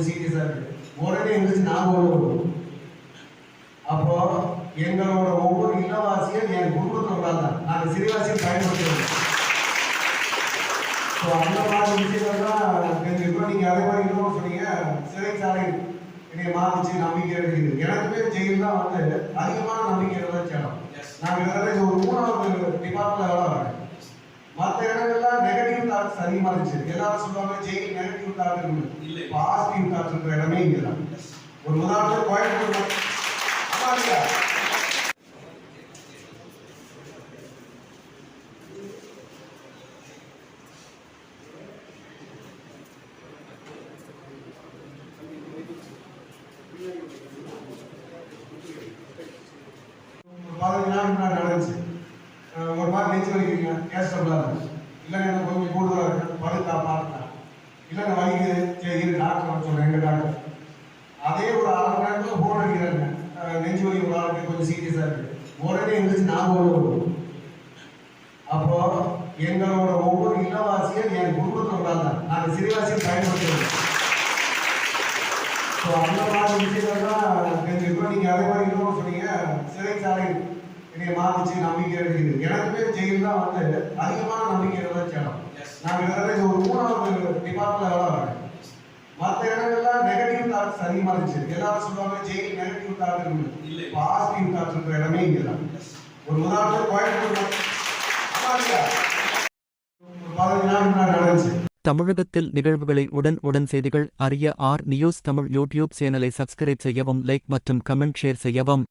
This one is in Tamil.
கொஞ்சம் சீரியஸாக இருக்கு. உடனே எழுந்திரிச்சு நான் வருவோம் அப்போ எங்களோட ஒவ்வொரு இல்லவாசியும் என் குடும்பத்தில் உள்ளாங்க நாங்கள் சிறுவாசியும் பயன்படுத்துகிறோம் ஸோ அந்த மாதிரி விஷயங்கள்லாம் தெரிஞ்சுக்கிறோம் நீங்கள் அதே மாதிரி இன்னொன்று சொன்னீங்க சிறைச்சாலை என்னை மாற்றிச்சு நம்பிக்கை இருக்குது. எனக்குமே ஜெயில் தான் வந்து அதிகமான நம்பிக்கை தான் சேலம் நான் கிட்டத்தட்ட ஒரு மூணாவது டிபார்ட்மெண்ட் வேலை வரேன் மற்ற இடங்கள்லாம் நெகட்டிவ் அதிகமாக இருந்துச்சு எல்லாரும் சொல்லுவாங்க ஜெயில் நெகட்டிவ் தாட் இருக்குது பாசிட்டிவ் தாட்ஸ் இருக்கிற இடமே இங்கே தான் ஒரு உதாரணத்துக்கு கோயம்புத்தூர் ஆமா இல்லையா? ஒரு பதினஞ்சு நாள் முன்னாடி நடந்துச்சு. ஒரு மாதிரி நெஞ்சு வலிக்கிறீங்க கேஸ் டபுளாக இல்லைங்க டாக்டர் அதே ஒரு அரை மணி நேரத்தில் ஃபோன் அடிக்கிறாங்க நெஞ்சு வலி ஒரு ஆளுக்கு கொஞ்சம் சீரியஸாக இருக்கு. உடனே எழுந்திரிச்சு நான் வருவோம் அப்போ எங்களோட ஒவ்வொரு இல்லவாசியும் என் குடும்பத்தில் உள்ளாங்க நாங்கள் சிறுவாசியும் பயன்படுத்துகிறோம் ஸோ அந்த மாதிரி விஷயங்கள்லாம் தெரிஞ்சுக்கிறோம் நீங்கள் அதே மாதிரி இன்னொன்று சொன்னீங்க. சிறைச்சாலை என்னை மாற்றிச்சு நம்பிக்கை இருக்குது. எனக்குமே ஜெயில் தான் வந்து அதிகமான நம்பிக்கை தான் சேலம் நான் கிட்டத்தட்ட ஒரு மூணாவது டிபார்ட்மெண்ட் வேலை வரேன் மற்ற இடங்கள்லாம் நெகட்டிவ் தாட்ஸ் அதிகமாக இருந்துச்சு. எல்லாரும் சொல்லுவாங்க ஜெயில் நெகட்டிவ் தாட் இருக்குது பாசிட்டிவ் தாட்ஸ் இருக்கிற இடமே இங்கே தான். ஒரு உதாரணத்துக்கு கோயம்புத்தூர் நடந்துச்சு. தமிழகத்தில் நிகழ்வுகளை உடன் உடன் செய்திகள் அறிய ஆர் நியூஸ் தமிழ் யூடியூப் சேனலை சப்ஸ்கிரைப் செய்யவும் லைக் மற்றும் கமெண்ட் ஷேர் செய்யவும்.